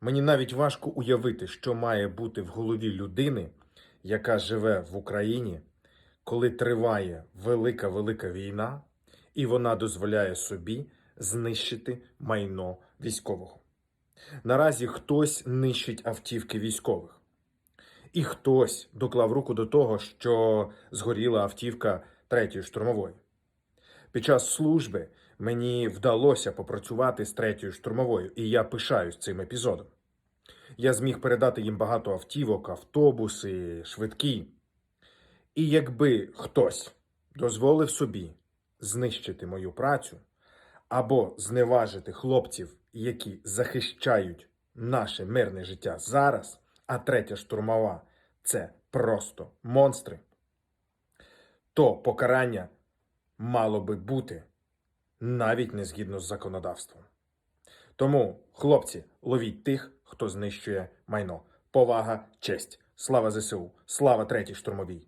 Мені навіть важко уявити, що має бути в голові людини, яка живе в Україні, коли триває велика велика війна, і вона дозволяє собі знищити майно військового. Наразі хтось нищить автівки військових, і хтось доклав руку до того, що згоріла автівка третьої штурмової. Під час служби мені вдалося попрацювати з третьою штурмовою, і я пишаюсь цим епізодом. Я зміг передати їм багато автівок, автобуси, швидкі. І якби хтось дозволив собі знищити мою працю або зневажити хлопців, які захищають наше мирне життя зараз, а третя штурмова це просто монстри, то покарання мало би бути навіть не згідно з законодавством. Тому, хлопці, ловіть тих, хто знищує майно. Повага, честь. Слава ЗСУ, слава третій штурмовій.